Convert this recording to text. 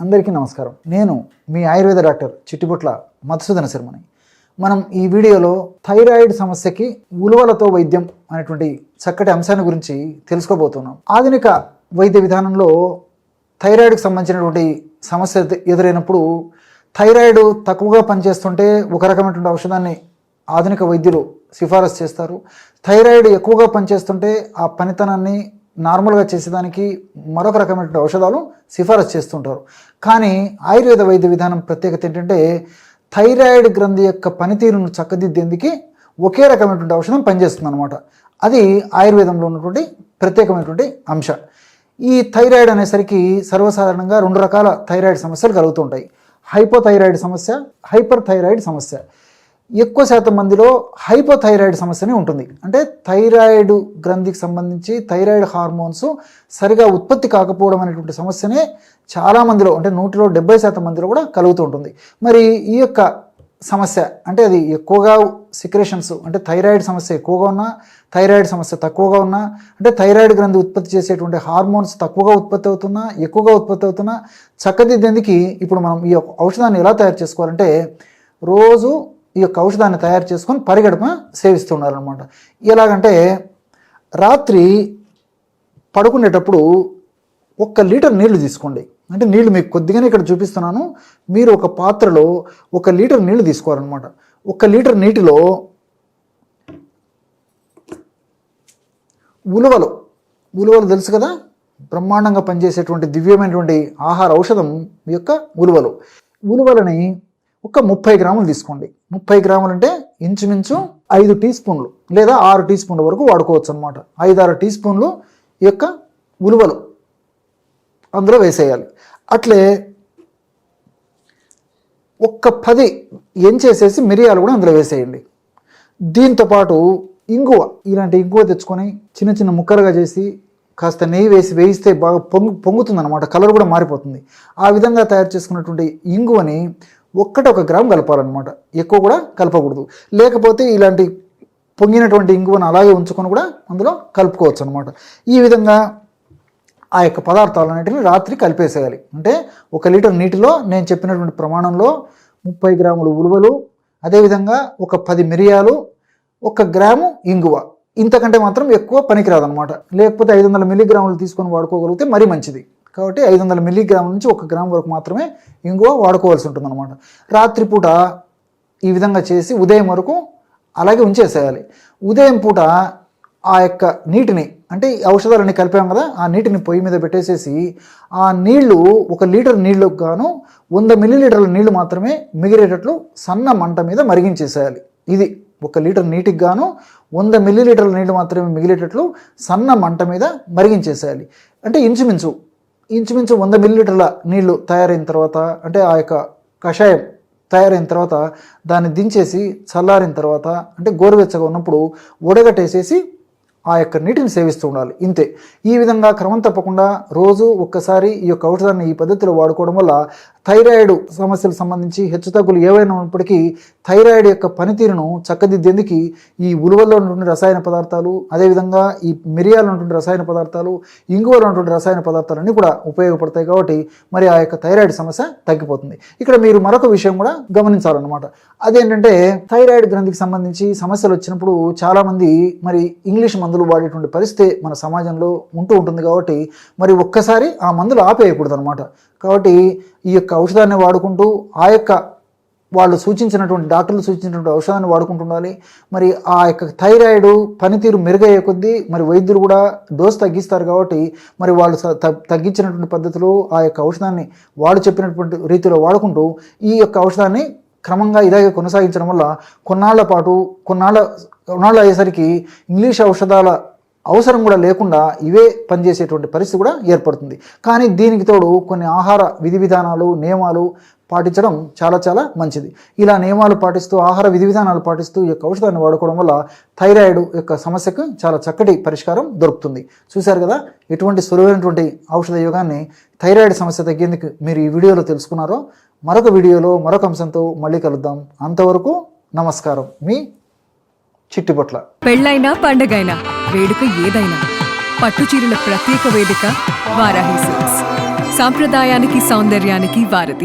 అందరికీ నమస్కారం. నేను మీ ఆయుర్వేద డాక్టర్ చిట్టిబుట్ల మధుసూదన శర్మని. మనం ఈ వీడియోలో థైరాయిడ్ సమస్యకి ఉలువలతో వైద్యం అనేటువంటి చక్కటి అంశాన్ని గురించి తెలుసుకోబోతున్నాం. ఆధునిక వైద్య విధానంలో థైరాయిడ్కి సంబంధించినటువంటి సమస్య ఎదు- ఎదురైనప్పుడు థైరాయిడ్ తక్కువగా పనిచేస్తుంటే ఒక రకమైనటువంటి ఔషధాన్ని ఆధునిక వైద్యులు సిఫారసు చేస్తారు. థైరాయిడ్ ఎక్కువగా పనిచేస్తుంటే ఆ పనితనాన్ని నార్మల్గా చేసేదానికి మరొక రకమైనటువంటి ఔషధాలు సిఫారసు చేస్తుంటారు. కానీ ఆయుర్వేద వైద్య విధానం ప్రత్యేకత ఏంటంటే థైరాయిడ్ గ్రంథి యొక్క పనితీరును చక్కదిద్దేందుకు ఒకే రకమైనటువంటి ఔషధం పనిచేస్తుంది అనమాట అది ఆయుర్వేదంలో ఉన్నటువంటి ప్రత్యేకమైనటువంటి అంశం. ఈ థైరాయిడ్ అనేసరికి సర్వసాధారణంగా రెండు రకాల థైరాయిడ్ సమస్యలు కలుగుతుంటాయి హైపోథైరాయిడ్ సమస్య హైపర్ థైరాయిడ్ సమస్య. ఎక్కువ శాతం మందిలో హైపోథైరాయిడ్ సమస్యనే ఉంటుంది. అంటే థైరాయిడ్ గ్రంథికి సంబంధించి థైరాయిడ్ హార్మోన్స్ సరిగా ఉత్పత్తి కాకపోవడం అనేటువంటి సమస్యనే చాలా మందిలో అంటే నూటిలో డెబ్బై శాతం మందిలో కూడా కలుగుతూ ఉంటుంది. మరి ఈ యొక్క సమస్య అంటే అది ఎక్కువగా సిక్రేషన్స్ అంటే థైరాయిడ్ సమస్య ఎక్కువగా ఉన్నా థైరాయిడ్ సమస్య తక్కువగా ఉన్నా అంటే థైరాయిడ్ గ్రంథి ఉత్పత్తి చేసేటువంటి హార్మోన్స్ తక్కువగా ఉత్పత్తి అవుతున్నా ఎక్కువగా ఉత్పత్తి అవుతున్నా చక్కదిద్దేందుకు ఇప్పుడు మనం ఈ యొక్క ఔషధాన్ని ఎలా తయారు చేసుకోవాలంటే రోజు ఈ యొక్క ఔషధాన్ని తయారు చేసుకొని పరిగడప సేవిస్తుండాలన్నమాట ఎలాగంటే రాత్రి పడుకునేటప్పుడు ఒక్క లీటర్ నీళ్ళు తీసుకోండి. అంటే నీళ్ళు మీకు కొద్దిగానే ఇక్కడ చూపిస్తున్నాను. మీరు ఒక పాత్రలో ఒక లీటర్ నీళ్ళు తీసుకోవాలన్నమాట. ఒక లీటర్ నీటిలో ఉలువలు ఉలువలు తెలుసు కదా? బ్రహ్మాండంగా పనిచేసేటువంటి దివ్యమైనటువంటి ఆహార ఔషధం యొక్క ఉలువలు. ఉలువలని ఒక ముప్పై గ్రాములు తీసుకోండి. ముప్పై గ్రాములు అంటే ఇంచుమించు ఐదు టీ స్పూన్లు లేదా ఆరు టీ స్పూన్ల వరకు వాడుకోవచ్చు అనమాట ఐదు ఆరు టీ స్పూన్లు ఈ యొక్క ఉలువలు అందులో వేసేయాలి. అట్లే ఒక్క పది ఎంచేసేసి మిరియాలు కూడా అందులో వేసేయండి. దీంతో పాటు ఇంగువ ఇలాంటి ఇంగువ తెచ్చుకొని చిన్న చిన్న ముక్కలుగా చేసి కాస్త నెయ్యి వేసి వేయిస్తే బాగా పొంగు పొంగుతుంది అనమాట కలర్ కూడా మారిపోతుంది. ఆ విధంగా తయారు చేసుకున్నటువంటి ఇంగువని ఒక్కటే ఒక గ్రామ్ కలపాలన్నమాట. ఎక్కువ కూడా కలపకూడదు. లేకపోతే ఇలాంటి పొంగినటువంటి ఇంగువను అలాగే ఉంచుకొని కూడా అందులో కలుపుకోవచ్చు అనమాట ఈ విధంగా ఆ యొక్క పదార్థాలన్నింటినీ రాత్రి కలిపేసేయాలి. అంటే ఒక లీటర్ నీటిలో నేను చెప్పినటువంటి ప్రమాణంలో ముప్పై గ్రాములు ఉలువలు అదేవిధంగా ఒక పది మిరియాలు ఒక గ్రాము ఇంగువ. ఇంతకంటే మాత్రం ఎక్కువ పనికిరాదనమాట లేకపోతే ఐదు వందల మిల్లీగ్రాములు తీసుకొని వాడుకోగలిగితే మరీ మంచిది. కాబట్టి ఐదు వందల మిల్లీగ్రాముల నుంచి ఒక గ్రామ్ వరకు మాత్రమే ఇంగువ వాడుకోవాల్సి ఉంటుందన్నమాట. రాత్రిపూట ఈ విధంగా చేసి ఉదయం వరకు అలాగే ఉంచేసేయాలి. ఉదయం పూట ఆ యొక్క నీటిని అంటే ఈ ఔషధాలన్నీ కలిపాం కదా ఆ నీటిని పొయ్యి మీద పెట్టేసేసి ఆ నీళ్ళు ఒక లీటర్ నీళ్ళకు గాను వంద మిల్లీలీటర్ల నీళ్ళు మాత్రమే మిగిలేటట్లు సన్న మంట మీద మరిగించేసేయాలి. ఇది ఒక లీటర్ నీటికి గాను వంద మిల్లీలీటర్ల నీళ్ళు మాత్రమే మిగిలేటట్లు సన్న మంట మీద మరిగించేసేయాలి. అంటే ఇంచుమించు ఇంచుమించు వంద మిల్లీలీటర్ల నీళ్ళు తయారైన తర్వాత అంటే ఆ యొక్క కషాయం తయారైన తర్వాత దాన్ని దించేసి చల్లారిన తర్వాత అంటే గోరువెచ్చగా ఉన్నప్పుడు ఉడగట్టేసేసి ఆ యొక్క నీటిని సేవిస్తూ ఉండాలి. ఇంతే. ఈ విధంగా క్రమం తప్పకుండా రోజు ఒక్కసారి ఈ యొక్క ఔషధాన్ని ఈ పద్ధతిలో వాడుకోవడం వల్ల థైరాయిడ్ సమస్యలకు సంబంధించి హెచ్చుతగ్గులు ఏవైనా ఉన్నప్పటికీ థైరాయిడ్ యొక్క పనితీరును చక్కదిద్దేందుకు ఈ ఉలువల్లో ఉన్నటువంటి రసాయన పదార్థాలు అదేవిధంగా ఈ మిరియాలు ఉన్నటువంటి రసాయన పదార్థాలు ఇంగువలో ఉన్నటువంటి రసాయన పదార్థాలన్నీ కూడా ఉపయోగపడతాయి కాబట్టి మరి ఆ యొక్క థైరాయిడ్ సమస్య తగ్గిపోతుంది. ఇక్కడ మీరు మరొక విషయం కూడా గమనించాలన్నమాట. అదేంటంటే థైరాయిడ్ గ్రంథికి సంబంధించి సమస్యలు వచ్చినప్పుడు చాలామంది మరి ఇంగ్లీష్ మందులు వాడేటువంటి పరిస్థితి మన సమాజంలో ఉంటూ ఉంటుంది కాబట్టి మరి ఒక్కసారి ఆ మందులు ఆపేయకూడదు అనమాట కాబట్టి ఈ యొక్క ఔషధాన్ని వాడుకుంటూ ఆ యొక్క వాళ్ళు సూచించినటువంటి డాక్టర్లు సూచించినటువంటి ఔషధాన్ని వాడుకుంటుండాలి మరి ఆ యొక్క థైరాయిడ్ పనితీరు మెరుగయ్యే కొద్దీ మరి వైద్యులు కూడా డోస్ తగ్గిస్తారు కాబట్టి మరి వాళ్ళు తగ్గించినటువంటి పద్ధతిలో ఆ యొక్క ఔషధాన్ని వాళ్ళు చెప్పినటువంటి రీతిలో వాడుకుంటూ ఈ యొక్క ఔషధాన్ని క్రమంగా ఇలాగే కొనసాగించడం వల్ల కొన్నాళ్ళ పాటు కొన్నాళ్ళ కొన్నాళ్ళు అయ్యేసరికి ఇంగ్లీష్ ఔషధాల అవసరం కూడా లేకుండా ఇవే పనిచేసేటువంటి పరిస్థితి కూడా ఏర్పడుతుంది. కానీ దీనికి తోడు కొన్ని ఆహార విధి విధానాలు నియమాలు పాటించడం చాలా చాలా మంచిది. ఇలా నియమాలు పాటిస్తూ ఆహార విధి విధానాలు పాటిస్తూ ఈ యొక్క ఔషధాన్ని వాడుకోవడం వల్ల థైరాయిడ్ యొక్క సమస్యకు చాలా చక్కటి పరిష్కారం దొరుకుతుంది. చూశారు కదా ఎటువంటి సులువైనటువంటి ఔషధ యోగాన్ని థైరాయిడ్ సమస్య తగ్గేందుకు మీరు ఈ వీడియోలో తెలుసుకున్నారో మరొక వీడియోలో మరొక అంశంతో మళ్ళీ కలుద్దాం. అంతవరకు నమస్కారం. మీ చిట్టిపొట్ల. పెళ్ళైనా పండగైనా వేడుక ఏదైనా పట్టుచీరల ప్రత్యేక వేదిక వారాహి సిల్క్స్. సాంప్రదాయానికి సౌందర్యానికి వారధి.